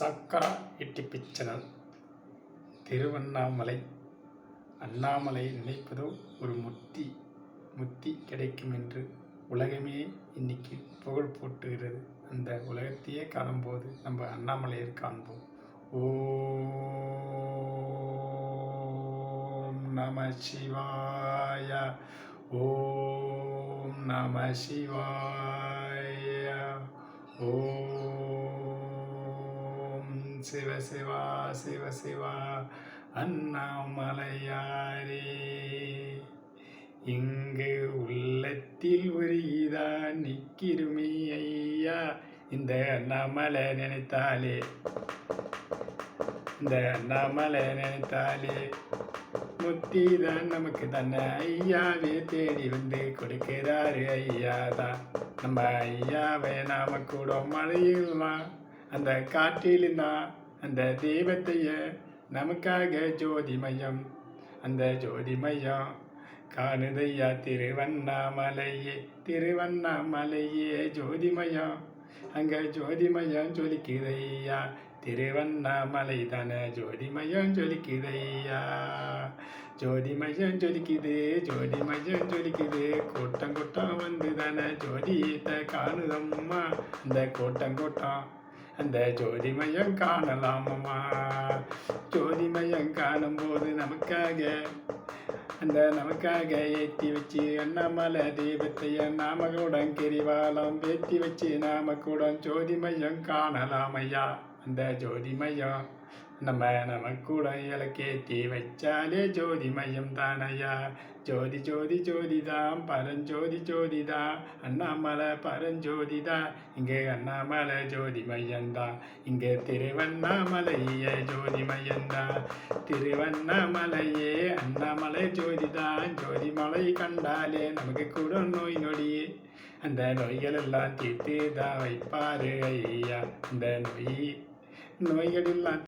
சக்கரா இட்டிப்பி சேனல் திருவண்ணாமலை. அண்ணாமலை நினைப்பதோ ஒரு முத்தி முத்தி கிடைக்கும் என்று உலகமே இன்னைக்கு புகழ் போட்டுகிறது. அந்த உலகத்தையே காணும்போது நம்ம அண்ணாமலையை காண்போம். ஓம் நம சிவாய ஓம் நம சிவாய ஓம் சிவ சிவா சிவ சிவா அண்ணாமலையாரே. இங்கு உள்ளத்தில் ஒரு இதா நிற்கிருமே ஐயா. இந்த அண்ணாமலை நினைத்தாலே இந்த அண்ணாமலை நினைத்தாலே முத்தி தான் நமக்கு தன்னை ஐயாவே தேடி வந்து கொடுக்கிறாரு ஐயா தான் நம்ம ஐயாவை நாம கூட மழையிலாம். அந்த காற்றிலும் தான் அந்த தெய்வத்தைய நமக்காக ஜோதிமயம். அந்த ஜோதிமயம் காணுதையா திருவண்ணாமலையே திருவண்ணாமலையே ஜோதிமயம் அங்க ஜோதிமயம் ஜொலிக்குதையா திருவண்ணாமலை தானே ஜோதிமயம் ஜொலிக்குதையா ஜோதிமயம் ஜொலிக்குது ஜோதிமயம் ஜொலிக்குது கூட்டம் கூட்டம் வந்து தானே ஜோதியத்தை காணுதம்மா. அந்த கூட்டம் கூட்டம் அந்த ஜோதிமயம் காணலாமம்மா. ஜோதிமயம் காணும்போது நமக்காக அந்த நமக்காக ஏற்றி வச்சு அண்ணாமலை தெய்வத்தைய நாம கூட கிரிவாலம் ஏற்றி வச்சு நாம கூட ஜோதிமயம் காணலாம் ஐயா அந்த ஜோதிமயம் நம்ம நமக்கூட இலக்கேத்தி வச்சாலே ஜோதி ஜோதிமயம் தானையா? ஜோதி ஜோதி ஜோதிதான் பரஞ்சோதி ஜோதிதா அண்ணாமலை பரஞ்சோதிதா. இங்கே அண்ணாமலை ஜோதி ஜோதிமயந்தான் இங்கே திருவண்ணாமலையே ஜோதிமயந்தான் திருவண்ணாமலையே அண்ணாமலை ஜோதிதான் ஜோதிமலை கண்டாலே நமக்கு கூட நோய் நொடியே அந்த நோய்கள் எல்லாம் தீர்த்து தான் வைப்பாரு ஐயா. இந்த நோய் நோய்களெல்லாம்